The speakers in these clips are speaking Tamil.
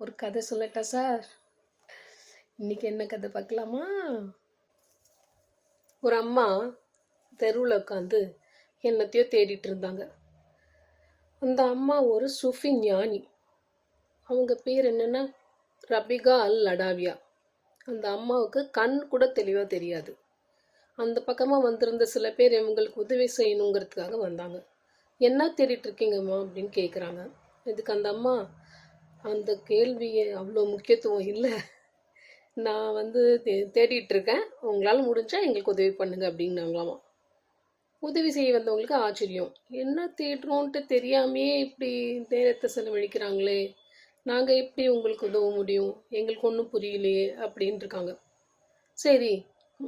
ஒரு கதை சொல்லட்டா சார்? இன்னைக்கு என்ன கதை பார்க்கலாமா? ஒரு அம்மா தெருவில் உட்காந்து என்னத்தையோ தேடிட்டு இருந்தாங்க. அந்த அம்மா ஒரு சுஃபி ஞானி. அவங்க பேர் என்னன்னா ரபிகா அல் லடாவியா. அந்த அம்மாவுக்கு கண் கூட தெளிவாக தெரியாது. அந்த பக்கமாக வந்திருந்த சில பேர் இவங்களுக்கு உதவி செய்யணுங்கிறதுக்காக வந்தாங்க. என்ன தேடிட்டு இருக்கீங்கம்மா? அப்படின்னு கேட்குறாங்க இதுக்கு அந்த அம்மா அந்த கேள்வியை அவ்வளோ முக்கியத்துவம் இல்லை. நான் வந்து தே தேடிட்டு இருக்கேன் உங்களால் முடிஞ்சால் எங்களுக்கு உதவி பண்ணுங்க அப்படின்னாங்களாமா. உதவி செய்ய வந்தவங்களுக்கு ஆச்சரியம். என்ன தேடுறோன்ட்டு தெரியாமையே இப்படி நேரத்தை செலவழிக்கிறாங்களே. நாங்கள் எப்படி உங்களுக்கு உதவ முடியும்? எங்களுக்கு ஒன்றும் புரியலையே அப்படின்ட்டு இருக்காங்க சரி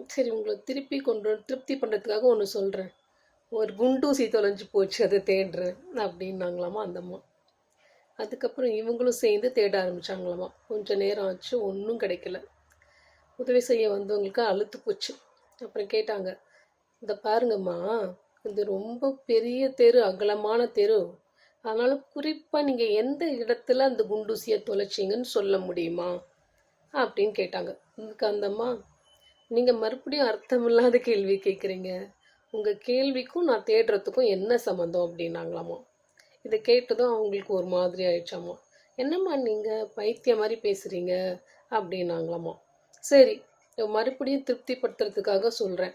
சரி உங்களை திருப்பி கொண்டு திருப்தி பண்ணுறதுக்காக ஒன்று சொல்கிறேன் ஒரு குண்டூசி தொலைஞ்சு போச்சு அதை தேடுறேன் அப்படின்னாங்களாமா அந்த அம்மா. அதுக்கப்புறம் இவங்களும் சேர்ந்து தேட ஆரம்பித்தாங்களாமா கொஞ்சம் நேரம் ஆச்சு ஒன்றும் கிடைக்கல. உதவி செய்ய வந்தவங்களுக்கு அழுத்து போச்சு. அப்புறம் கேட்டாங்க இந்த பாருங்கம்மா இது ரொம்ப பெரிய தெரு அகலமான தெரு. அதனால குறிப்பாக நீங்கள் எந்த இடத்துல அந்த குண்டூசியை தொலைச்சிங்கன்னு சொல்ல முடியுமா? அப்படின்னு கேட்டாங்க. இதுக்கு அந்தம்மா நீங்கள் மறுபடியும் அர்த்தமில்லாத கேள்வி கேட்குறீங்க உங்கள் கேள்விக்கும் நான் தேடுறதுக்கும் என்ன சம்மந்தம் அப்படின்னாங்களாமா. இதை கேட்டதும் அவங்களுக்கு ஒரு மாதிரி ஆயிடுச்சாமா. என்னம்மா நீங்கள் பைத்திய மாதிரி பேசுகிறீங்க அப்படின்னாங்களாம்மா சரி மறுபடியும் திருப்திப்படுத்துறதுக்காக சொல்கிறேன்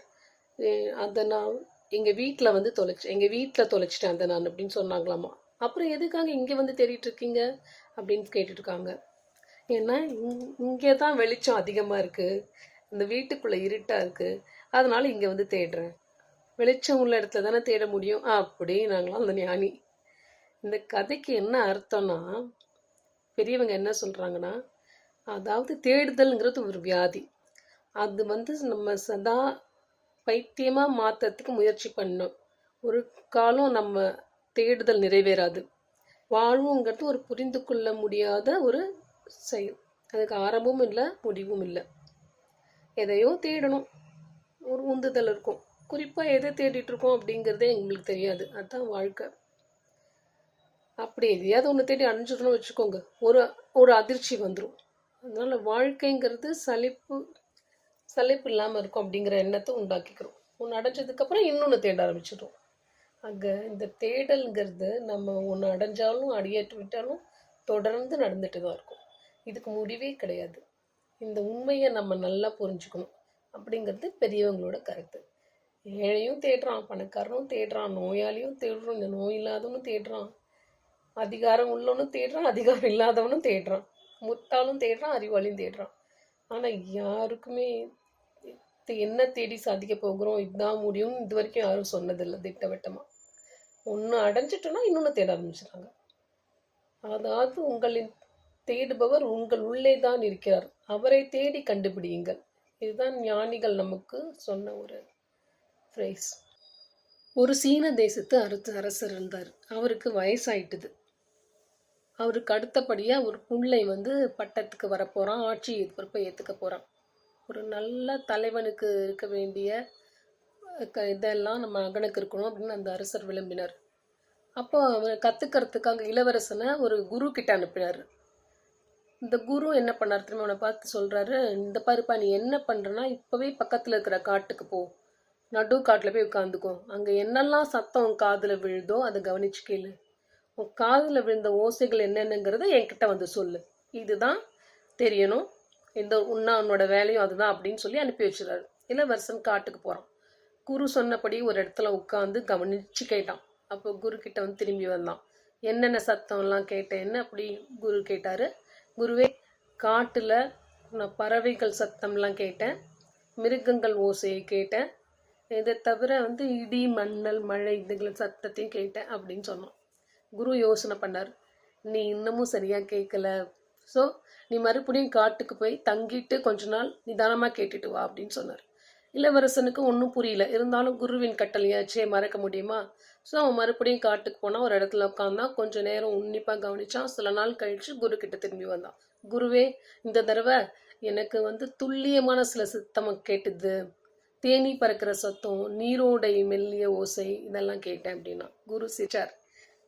அதை நான் எங்கள் வீட்டில் வந்து தொலைச்சி எங்கள் வீட்டில் தொலைச்சிட்டேன் அதை நான் அப்படின்னு சொன்னாங்களாமா. அப்புறம் எதுக்காக இங்கே வந்து தேடிட்டு இருக்கீங்க? அப்படின்னு கேட்டுட்ருக்காங்க ஏன்னா இங்கே தான் வெளிச்சம் அதிகமாக இருக்குது இந்த வீட்டுக்குள்ளே இருட்டாக இருக்குது அதனால் இங்கே வந்து தேடுறேன். வெளிச்சம் உள்ள இடத்துல தானே தேட முடியும். அப்படின்னாங்களாம் அந்த ஞானி. இந்த கதைக்கு என்ன அர்த்தம்னா பெரியவங்க என்ன சொல்கிறாங்கன்னா அதாவது தேடுதல்ங்கிறது ஒரு வியாதி. அது வந்து நம்ம சதா பைத்தியமாக மாற்றுறதுக்கு முயற்சி பண்ணோம் ஒரு காலம் நம்ம தேடுதல் நிறைவேறாது. வாழ்வுங்கிறது ஒரு புரிந்து கொள்ள முடியாத ஒரு செயல். அதுக்கு ஆரம்பமும் இல்லை முடிவும் இல்லை. எதையோ தேடணும். ஒரு உந்துதல் இருக்கும். குறிப்பாக எதை தேடிட்டு இருக்கோம் அப்படிங்கிறதே எங்களுக்கு தெரியாது. அதுதான் வாழ்க்கை. அப்படி எதையாவது ஒன்று தேடி அடைஞ்சிடணும் வச்சுக்கோங்க. ஒரு ஒரு அதிர்ச்சி வந்துடும் அதனால் வாழ்க்கைங்கிறது சலிப்பு சலிப்பு இல்லாமல் இருக்கும் அப்படிங்கிற எண்ணத்தை உண்டாக்கிக்கிறோம். ஒன்று அடைஞ்சதுக்கப்புறம் இன்னொன்று தேட ஆரம்பிச்சிடும் அங்கே இந்த தேடல்ங்கிறது நம்ம ஒன்று அடைஞ்சாலும் அடியேற்று விட்டாலும் தொடர்ந்து நடந்துட்டு தான் இருக்கும். இதுக்கு முடிவே கிடையாது. இந்த உண்மையை நம்ம நல்லா புரிஞ்சுக்கணும் அப்படிங்கிறது பெரியவங்களோட கருத்து. ஏழையும் தேடுறான் பணக்காரனும் தேடுறான் நோயாளியும் தேடுறோம் இந்த நோய் இல்லாதவனும் தேடுறான். அதிகாரம் உள்ளவனும் தேடுறான் அதிகாரம் இல்லாதவனும் தேடுறான். முட்டாளும் தேடுறான் அறிவாளியும் தேடுறான். ஆனால் யாருக்குமே என்ன தேடி சாதிக்க போகிறோம்? இதுதான் முடியும். இது வரைக்கும் யாரும் சொன்னதில்லை திட்டவட்டமாக ஒன்று அடைஞ்சிட்டோன்னா இன்னொன்று தேட ஆரம்பிச்சிடுறாங்க. அதாவது உங்களின் தேடுபவர் உங்கள் உள்ளே தான் இருக்கிறார். அவரை தேடி கண்டுபிடியுங்கள். இதுதான் ஞானிகள் நமக்கு சொன்ன ஒரு ஃப்ரேஸ் ஒரு சீன தேசத்து அரசு அரசர் இருந்தார். அவருக்கு வயசாயிட்டுது. அவருக்கு அடுத்தபடியாக ஒரு பிள்ளை வந்து பட்டத்துக்கு வரப்போகிறான் ஆட்சி பொறுப்பை ஏற்றுக்க போகிறான் ஒரு நல்ல தலைவனுக்கு இருக்க வேண்டிய க இதெல்லாம் நம்ம மகனுக்கு இருக்கணும் அப்படின்னு அந்த அரசர் விளம்பினார். அப்போ அவர் கற்றுக்கிறதுக்காக இளவரசனை ஒரு குரு கிட்ட அனுப்பினார். இந்த குரு என்ன பண்ணார் திரும்ப அவனை பார்த்து சொல்கிறாரு இந்த பருப்பா நீ என்ன பண்ணுறனா இப்போவே பக்கத்தில் இருக்கிற காட்டுக்கு போ. நடு காட்டில் போய் உட்காந்துக்கோ. அங்கே என்னெல்லாம் சத்தம் காதில் விழுதோ அதை கவனிச்சு கேளு. உன் காதில் விழுந்த ஓசைகள் என்னென்னங்கிறத என்கிட்ட வந்து சொல்லு. இதுதான் தெரியணும். இந்த உன்னா உன்னோட வேலையும் அதுதான் அப்படின்னு சொல்லி அனுப்பி வச்சுறாரு இளவரசன் காட்டுக்கு போகிறான் குரு சொன்னபடி ஒரு இடத்துல உட்காந்து கவனிச்சு கேட்டான். அப்போ குரு கிட்ட வந்து திரும்பி வந்தான். என்னென்ன சத்தம்லாம் கேட்டேன்னு அப்படி குரு கேட்டார்? குருவே காட்டில் நான் பறவைகள் சத்தம்லாம் கேட்டேன். மிருகங்கள் ஓசையை கேட்டேன். இதை தவிர வந்து இடி மண்ணல் மழை இதுகள் சத்தத்தையும் கேட்டேன் அப்படின்னு சொன்னான். குரு யோசனை பண்ணார். நீ இன்னமும் சரியாக கேட்கல ஸோ நீ மறுபடியும் காட்டுக்கு போய் தங்கிட்டு கொஞ்ச நாள் நிதானமாக கேட்டுட்டு வா அப்படின்னு சொன்னார். இளவரசனுக்கு ஒன்றும் புரியல. இருந்தாலும் குருவின் கட்டளையாச்சே மறக்க முடியுமா? ஸோ அவன் மறுபடியும் காட்டுக்கு போனால் ஒரு இடத்துல உட்காந்தான் கொஞ்சம் நேரம் உன்னிப்பாக கவனித்தான் சில நாள் கழிச்சு குரு கிட்ட திரும்பி வந்தான். குருவே இந்த தடவை எனக்கு வந்து துல்லியமான சில சத்தம் கேட்டுது. தேனி பறக்கிற சத்தம் நீரோடை மெல்லிய ஓசை இதெல்லாம் கேட்டேன் அப்படின்னா. குரு சிரிச்சார்.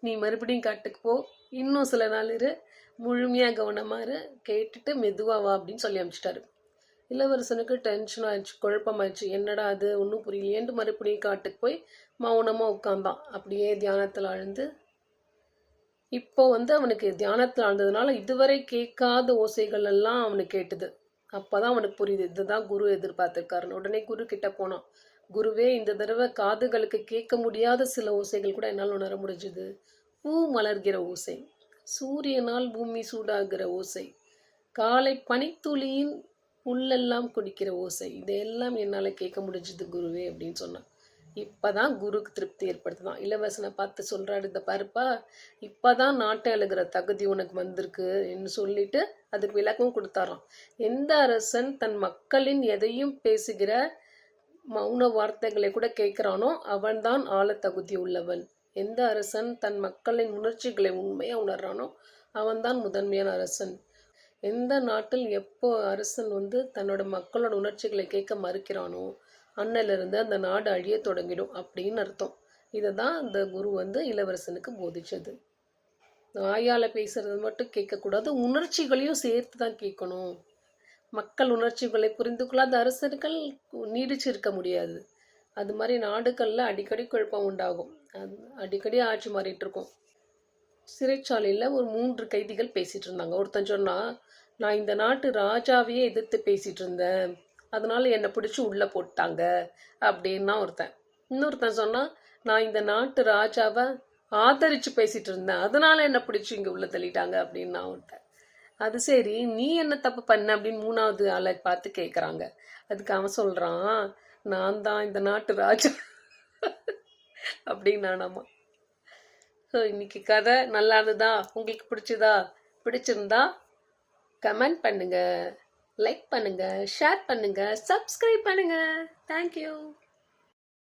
நீ மறுபடியும் காட்டுக்கு போ. இன்னும் சில நாள் இரு. முழுமையாக கவனமாறு கேட்டுட்டு மெதுவாக வா அப்படின்னு சொல்லி அனுப்பிச்சிட்டாரு. இளவரசனுக்கு டென்ஷன் ஆயிடுச்சு குழப்பமாயிடுச்சு. என்னடா அது? ஒன்றும் புரியலையேன்ட்டு மறுபடியும் காட்டுக்கு போய் மௌனமாக உட்காந்தான் அப்படியே தியானத்தில் ஆழ்ந்து இப்போ வந்து அவனுக்கு தியானத்தில் ஆழ்ந்ததுனால இதுவரை கேட்காத ஓசைகள் எல்லாம் அவனுக்கு கேட்டுது. அப்பதான் அவனுக்கு புரியுது இதுதான் குரு எதிர்பார்த்திருக்காருன்னு. உடனே குரு கிட்ட போனான். குருவே இந்த தடவை காதுகளுக்கு கேட்க முடியாத சில ஓசைகள் கூட என்னால் உணர முடிஞ்சுது. பூ மலர்கிற ஓசை சூரியனால் பூமி சூடாகிற ஓசை காலை பனித்துளியின் புல்லெல்லாம் குடிக்கிற ஓசை இதையெல்லாம் என்னால் கேட்க முடிஞ்சுது குருவே அப்படின்னு சொன்னான். இப்பதான் குருக்கு திருப்தி ஏற்படுத்துதான். இளவரசனை பார்த்து சொல்கிறாரு இந்த இப்போ தான் நாட்டை அழுகிற தகுதி உனக்கு வந்திருக்கு என்று சொல்லிட்டு அதுக்கு விளக்கம் கொடுத்தாராம். எந்த அரசன் தன் மக்களின் எதையும் பேசுகிற மௌன வார்த்தைகளை கூட கேட்கிறானோ அவன்தான் ஆள தகுதி உள்ளவன். எந்த அரசன் தன் மக்களின் உணர்ச்சிகளை உண்மையாக உணர்றானோ அவன்தான் முதன்மையான அரசன். எந்த நாட்டில் எப்போ அரசன் வந்து தன்னோட மக்களோட உணர்ச்சிகளை கேட்க மறுக்கிறானோ அன்னிலிருந்து அந்த நாடு அழிய தொடங்கிடும் அப்படின்னு அர்த்தம். இதை தான் அந்த குரு வந்து இளவரசனுக்கு போதிச்சது. வாயால் பேசுறது மட்டும் கேட்கக்கூடாது உணர்ச்சிகளையும் சேர்த்து தான் கேட்கணும். மக்கள் உணர்ச்சிகளை புரிந்து கொள்ளாத அரசர்கள் நீடிச்சு இருக்க முடியாது. அது மாதிரி நாடுகளில் அடிக்கடி குழப்பம் உண்டாகும். அது அடிக்கடி ஆட்சி மாறிட்டு இருக்கும். சிறைச்சாலையில் ஒரு மூன்று கைதிகள் பேசிகிட்டு இருந்தாங்க. ஒருத்தன் சொன்னால் நான் இந்த நாட்டு ராஜாவையே எதிர்த்து பேசிகிட்டு இருந்தேன். அதனால் என்னை பிடிச்சி உள்ளே போட்டாங்க. அப்படின்னா ஒருத்தன். இன்னொருத்தன் சொன்னால் நான் இந்த நாட்டு ராஜாவை ஆதரித்து பேசிகிட்டு இருந்தேன். அதனால் என்னை பிடிச்சி இங்கே உள்ளே தள்ளிட்டாங்க. அப்படின்னா ஒருத்தன். அது சரி நீ என்ன தப்பு பண்ண அப்படின்னு மூணாவது ஆளை பார்த்து கேட்குறாங்க அதுக்கு அவன் சொல்கிறான் நான் தான் இந்த நாட்டு ராஜா. அப்படின்னு நானாமா ஸோ இன்னைக்கு கதை நல்லா இருந்ததா உங்களுக்கு பிடிச்சதா? பிடிச்சிருந்தா கமெண்ட் பண்ணுங்க லைக் பண்ணுங்க ஷேர் பண்ணுங்க சப்ஸ்கிரைப் பண்ணுங்க. தேங்க்யூ